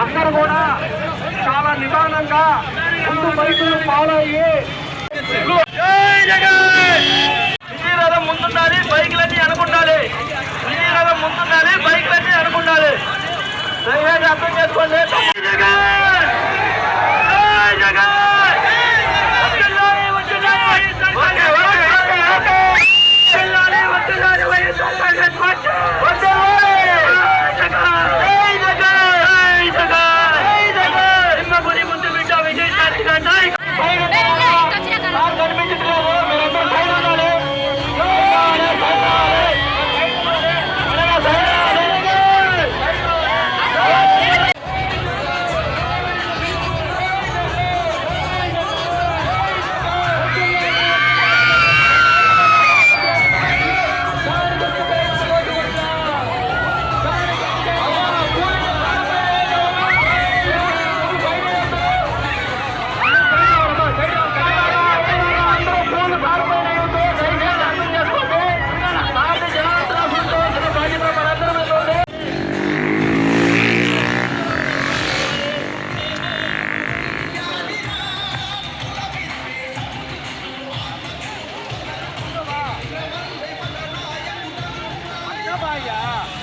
అందరూ కూడా చాలా నిదానంగా బైకులు ఫాలో అయ్యి 看一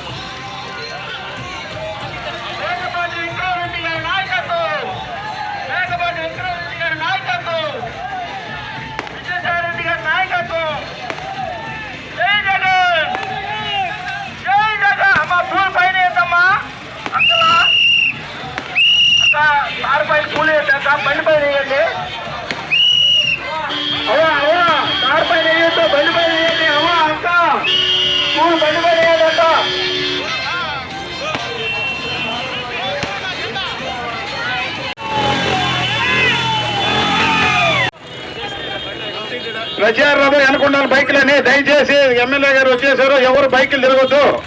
ప్రజారథం అనుకున్నాను బైకులని. దయచేసి ఎమ్మెల్యే గారు వచ్చేసారు ఎవరు బైక్లు తిరగొద్దు.